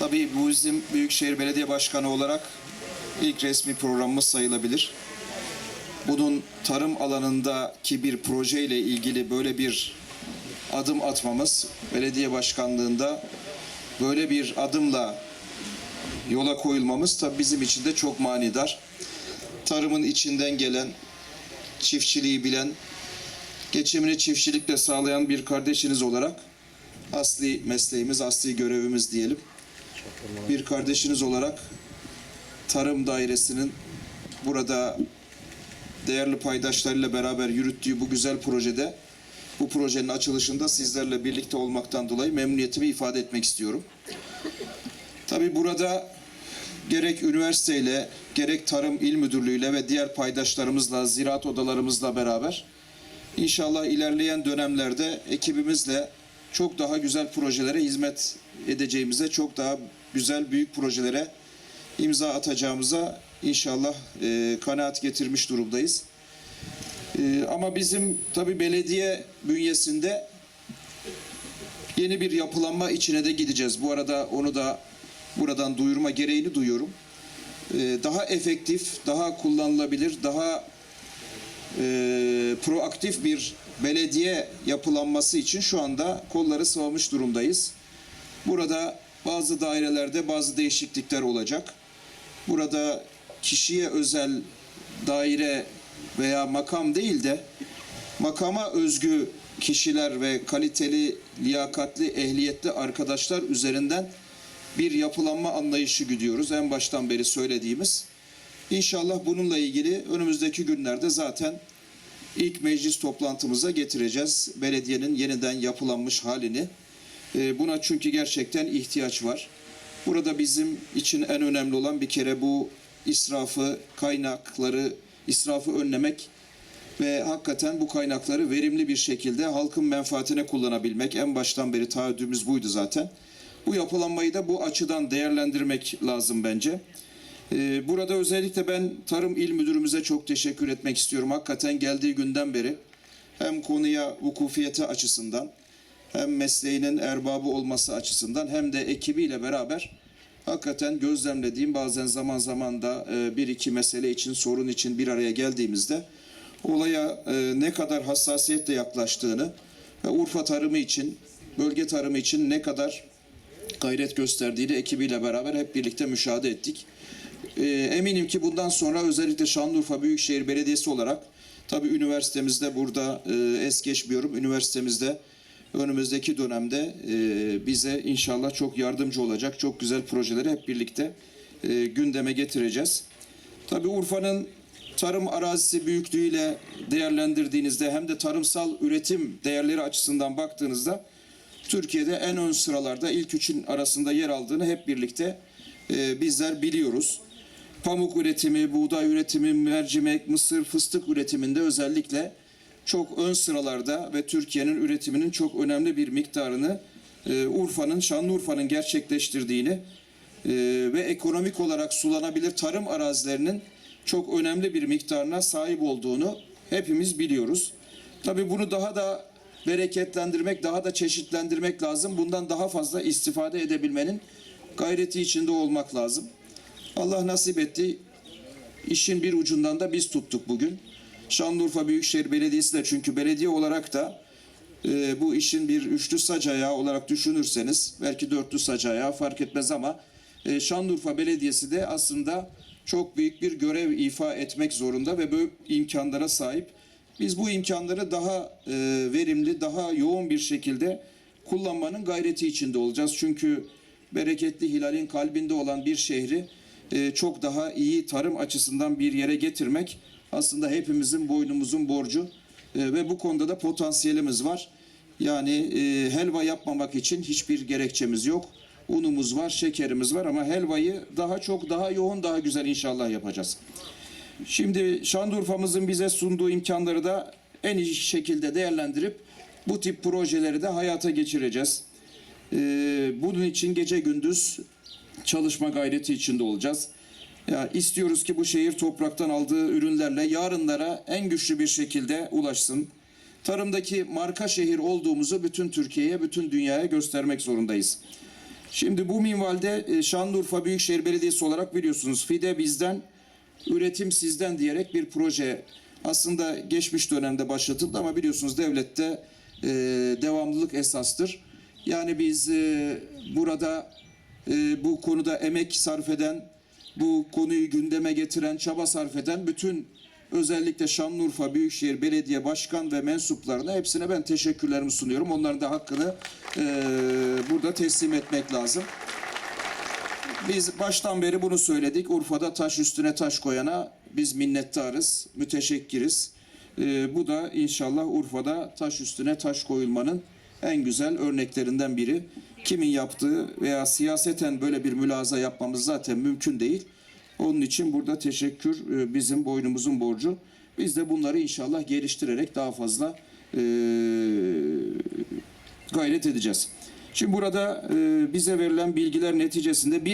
Tabii bu bizim Büyükşehir Belediye Başkanı olarak ilk resmi programımız sayılabilir. Bunun tarım alanındaki bir projeyle ilgili böyle bir adım atmamız, belediye başkanlığında böyle bir adımla yola koyulmamız tabii bizim için de çok manidar. Tarımın içinden gelen, çiftçiliği bilen, geçimini çiftçilikle sağlayan bir kardeşiniz olarak asli mesleğimiz, asli görevimiz diyelim. Bir kardeşiniz olarak Tarım Dairesi'nin burada değerli paydaşlarıyla beraber yürüttüğü bu güzel projede bu projenin açılışında sizlerle birlikte olmaktan dolayı memnuniyetimi ifade etmek istiyorum. Tabii burada gerek üniversiteyle, gerek Tarım İl Müdürlüğü'yle ve diğer paydaşlarımızla, ziraat odalarımızla beraber inşallah ilerleyen dönemlerde ekibimizle çok daha güzel projelere hizmet edeceğimize, çok daha güzel büyük projelere imza atacağımıza inşallah e, kanaat getirmiş durumdayız. E, ama bizim tabii belediye bünyesinde yeni bir yapılanma içine de gideceğiz. Bu arada onu da buradan duyurma gereğini duyuyorum. E, daha efektif, daha kullanılabilir, daha e, proaktif bir belediye yapılanması için şu anda kolları sıvamış durumdayız. Burada bazı dairelerde bazı değişiklikler olacak. Burada kişiye özel daire veya makam değil de makama özgü kişiler ve kaliteli, liyakatli, ehliyetli arkadaşlar üzerinden bir yapılanma anlayışı gidiyoruz. En baştan beri söylediğimiz. İnşallah bununla ilgili önümüzdeki günlerde zaten ilk meclis toplantımıza getireceğiz. Belediyenin yeniden yapılanmış halini. Ee, Buna çünkü gerçekten ihtiyaç var. Burada bizim için en önemli olan bir kere bu israfı, kaynakları, israfı önlemek ve hakikaten bu kaynakları verimli bir şekilde halkın menfaatine kullanabilmek. En baştan beri taahhüdümüz buydu zaten. Bu yapılanmayı da bu açıdan değerlendirmek lazım bence. Ee, Burada özellikle ben Tarım İl Müdürümüze çok teşekkür etmek istiyorum. Hakikaten geldiği günden beri hem konuya vukufiyeti açısından hem mesleğinin erbabı olması açısından hem de ekibiyle beraber hakikaten gözlemlediğim bazen zaman zaman da e, bir iki mesele için sorun için bir araya geldiğimizde olaya e, ne kadar hassasiyetle yaklaştığını ve Urfa tarımı için bölge tarımı için ne kadar gayret gösterdiğini ekibiyle beraber hep birlikte müşahede ettik. E, eminim ki bundan sonra özellikle Şanlıurfa Büyükşehir Belediyesi olarak tabii üniversitemizde burada e, es geçmiyorum. Üniversitemizde önümüzdeki dönemde e, bize inşallah çok yardımcı olacak. Çok güzel projeleri hep birlikte e, gündeme getireceğiz. Tabii Urfa'nın tarım arazisi büyüklüğüyle değerlendirdiğinizde hem de tarımsal üretim değerleri açısından baktığınızda Türkiye'de en ön sıralarda ilk üçün arasında yer aldığını hep birlikte e, bizler biliyoruz. Pamuk üretimi, buğday üretimi, mercimek, mısır, fıstık üretiminde özellikle çok ön sıralarda ve Türkiye'nin üretiminin çok önemli bir miktarını e, Urfa'nın, Şanlıurfa'nın gerçekleştirdiğini e, ve ekonomik olarak sulanabilir tarım arazilerinin çok önemli bir miktarına sahip olduğunu hepimiz biliyoruz. Tabii bunu daha da bereketlendirmek, daha da çeşitlendirmek lazım. Bundan daha fazla istifade edebilmenin gayreti içinde olmak lazım. Allah nasip etti. İşin bir ucundan da biz tuttuk bugün. Şanlıurfa Büyükşehir Belediyesi de çünkü belediye olarak da e, bu işin bir üçlü sac ayağı olarak düşünürseniz belki dörtlü sac ayağı fark etmez ama e, Şanlıurfa Belediyesi de aslında çok büyük bir görev ifa etmek zorunda ve böyle imkanlara sahip. Biz bu imkanları daha e, verimli, daha yoğun bir şekilde kullanmanın gayreti içinde olacağız. Çünkü bereketli hilalin kalbinde olan bir şehri e, çok daha iyi tarım açısından bir yere getirmek aslında hepimizin boynumuzun borcu E, ve bu konuda da potansiyelimiz var. Yani e, helva yapmamak için hiçbir gerekçemiz yok. Unumuz var, şekerimiz var ama helvayı daha çok, daha yoğun, daha güzel inşallah yapacağız. Şimdi Şanlıurfa'mızın bize sunduğu imkanları da en iyi şekilde değerlendirip bu tip projeleri de hayata geçireceğiz. Ee, bunun için gece gündüz çalışma gayreti içinde olacağız. Ya istiyoruz ki bu şehir topraktan aldığı ürünlerle yarınlara en güçlü bir şekilde ulaşsın. Tarımdaki marka şehir olduğumuzu bütün Türkiye'ye, bütün dünyaya göstermek zorundayız. Şimdi bu minvalde e, Şanlıurfa Büyükşehir Belediyesi olarak biliyorsunuz FİDE bizden, üretim sizden diyerek bir proje aslında geçmiş dönemde başlatıldı ama biliyorsunuz devlette e, devamlılık esastır. Yani biz e, burada e, bu konuda emek sarf eden, bu konuyu gündeme getiren, çaba sarf eden bütün özellikle Şanlıurfa Büyükşehir Belediye Başkan ve mensuplarına hepsine ben teşekkürlerimi sunuyorum. Onların da hakkını e, burada teslim etmek lazım. Biz baştan beri bunu söyledik. Urfa'da taş üstüne taş koyana biz minnettarız, müteşekkiriz. Ee, bu da inşallah Urfa'da taş üstüne taş koyulmanın en güzel örneklerinden biri. Kimin yaptığı veya siyaseten böyle bir mülaza yapmamız zaten mümkün değil. Onun için burada teşekkür e, bizim boynumuzun borcu. Biz de bunları inşallah geliştirerek daha fazla e, gayret edeceğiz. Şimdi burada e, bize verilen bilgiler neticesinde bir